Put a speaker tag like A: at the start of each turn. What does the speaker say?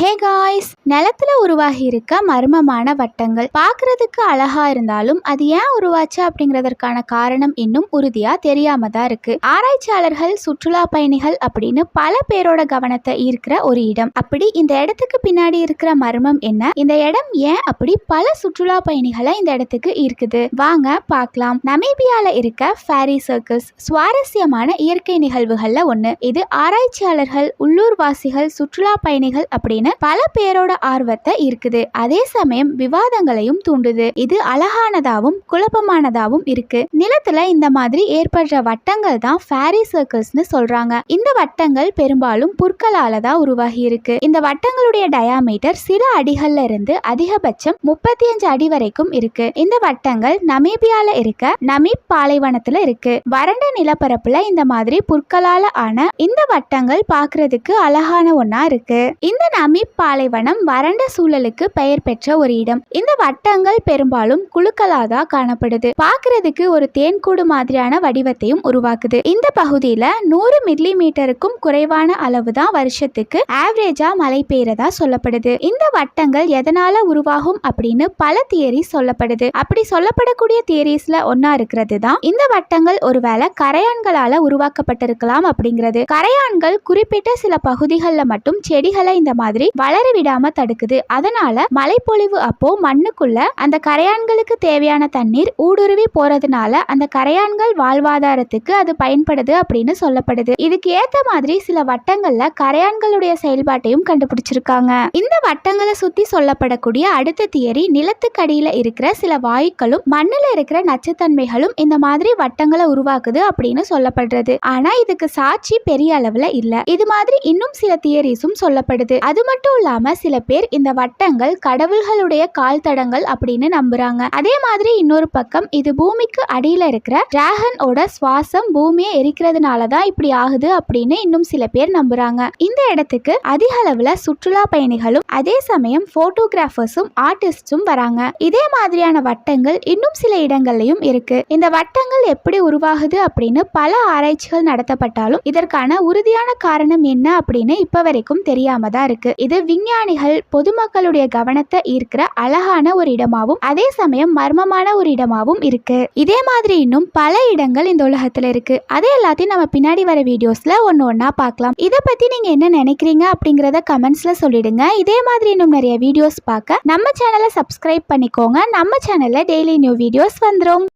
A: Hey guys நிலத்துல உருவாகி இருக்க மர்மமான வட்டங்கள் பார்க்கறதுக்கு அழகா இருந்தாலும் அது ஏன் உருவாச்சு அப்படிங்கிறதற்கான காரணம் இன்னும் உறுதியா தெரியாம தான் இருக்கு. ஆராய்ச்சியாளர்கள் சுற்றுலா பயணிகள் அப்படின்னு பல பேரோட கவனத்தை ஈர்க்கிற ஒரு இடம். அப்படி இந்த இடத்துக்கு பின்னாடி இருக்கிற மர்மம் என்ன? இந்த இடம் ஏன் அப்படி பல சுற்றுலா பயணிகளை இந்த இடத்துக்கு ஈர்க்குது? வாங்க பார்க்கலாம். நமீபியால இருக்க ஃபேரி சர்க்கிள்ஸ் சுவாரஸ்யமான இயற்கை நிகழ்வுகள்ல ஒண்ணு. இது ஆராய்ச்சியாளர்கள் உள்ளூர்வாசிகள் சுற்றுலா பயணிகள் அப்படின்னு பல பேரோட ஆர்வத்தை இருக்குது அதே சமயம் விவாதங்களையும் தூண்டுது. இது அழகானதாவும் குழப்பமானதாவும் இருக்கு. நிலத்துல இந்த மாதிரி ஏற்படுற வட்டங்கள் தான் ஃபேரி சர்க்கிள்ஸ்னு சொல்றாங்க. இந்த வட்டங்கள் பெரும்பாலும் புற்களால தான் உருவாகி இருக்கு. இந்த வட்டங்களுடைய டயாமீட்டர் சில அடிகள்ல இருந்து அதிகபட்சம் முப்பத்தி அஞ்சு அடி வரைக்கும் இருக்கு. இந்த வட்டங்கள் நமீபியால இருக்க நமீப் பாலைவனத்துல இருக்கு. வறண்ட நிலப்பரப்புல இந்த மாதிரி புற்களால ஆன இந்த வட்டங்கள் பாக்குறதுக்கு அழகான ஒன்னா இருக்கு. இந்த நமீப் பாலைவனம் வறண்ட சூழலுக்கு பெயர் பெற்ற ஒரு இடம். இந்த வட்டங்கள் பெரும்பாலும் குழுக்களாக காணப்படுது. பார்க்கறதுக்கு ஒரு தேன்கூடு மாதிரியான வடிவத்தையும் உருவாக்குது. இந்த பகுதியில நூறு மில்லி மீட்டருக்கும் குறைவான அளவு தான் வருஷத்துக்கு ஆவரேஜா மழை பெய்யறதா சொல்லப்படுது. இந்த வட்டங்கள் எதனால உருவாகும் அப்படின்னு பல தியரி சொல்லப்படுது. அப்படி சொல்லப்படக்கூடிய தியரிஸ்ல ஒன்னா இருக்கிறது தான் இந்த வட்டங்கள் ஒருவேளை கரையான்களால உருவாக்கப்பட்டிருக்கலாம் அப்படிங்கிறது. கரையான்கள் குறிப்பிட்ட சில பகுதிகளில் மட்டும் செடிகளை இந்த மாதிரி வளர விடாம தடுக்குது. அதனால மழைப்பொழிவு அப்போ மண்ணுக்குள்ள அந்த கரையான்களுக்கு தேவையான தண்ணீர் ஊடுருவி போறதுனால அந்த கரையான்கள் வாழ்வாதாரத்துக்கு அது பயன்படுது அப்படின்னு சொல்லப்படுது. இதுக்கு ஏத்த மாதிரி சில வட்டங்கள்ல கரையான்களுடைய செயல்பாட்டையும் கண்டுபிடிச்சிருக்காங்க. இந்த வட்டங்களை சுத்தி சொல்லப்படக்கூடிய அடுத்த தியரி நிலத்துக்கடியில இருக்கிற சில வாயுக்களும் மண்ணுல இருக்கிற நச்சுத்தன்மைகளும் இந்த மாதிரி வட்டங்களை உருவாக்குது அப்படின்னு சொல்லப்படுறது. ஆனா இதுக்கு சாட்சி பெரிய அளவுல இல்ல. இது மாதிரி இன்னும் சில தியரிஸும் சொல்லப்படுது. அது மட்டும் மட்டும் இல்லாம சில பேர் இந்த வட்டங்கள் கடவுள்களுடைய கால் தடங்கள் அப்படின்னு நம்புறாங்க. அதே மாதிரி இன்னொரு பக்கம் இது பூமிக்கு அடியில இருக்கிற டிராகனோட சுவாசம் பூமியை எரிக்கிறதுனால தான் இப்படி ஆகுது அப்படின்னு இன்னும் சில பேர் நம்புறாங்க. இந்த இடத்துக்கு அதிக அளவுல சுற்றுலா பயணிகளும் அதே சமயம் போட்டோகிராஃபர்ஸும் ஆர்டிஸ்டும் வராங்க. இதே மாதிரியான வட்டங்கள் இன்னும் சில இடங்கள்லயும் இருக்கு. இந்த வட்டங்கள் எப்படி உருவாகுது அப்படின்னு பல ஆராய்ச்சிகள் நடத்தப்பட்டாலும் இதற்கான உறுதியான காரணம் என்ன அப்படின்னு இப்ப வரைக்கும் தெரியாம தான் இருக்கு. இது விஞ்ஞானிகள் பொதுமக்களுடைய கவனத்தை ஈர்க்கிற அழகான ஒரு இடமாவும் அதே சமயம் மர்மமான ஒரு இடமாவும் இருக்கு. இதே மாதிரி இன்னும் பல இடங்கள் இந்த உலகத்துல இருக்கு. அதே எல்லாத்தையும் நம்ம பின்னாடி வர வீடியோஸ்ல ஒன்னு ஒன்னா பார்க்கலாம். இதை பத்தி நீங்க என்ன நினைக்கிறீங்க அப்படிங்கறத கமெண்ட்ஸ்ல சொல்லிடுங்க. இதே மாதிரி இன்னும் நிறைய வீடியோஸ் பார்க்க நம்ம சேனலை சப்ஸ்கிரைப் பண்ணிக்கோங்க. நம்ம சேனல்ல டெய்லி நியூ வீடியோஸ் வந்துடும்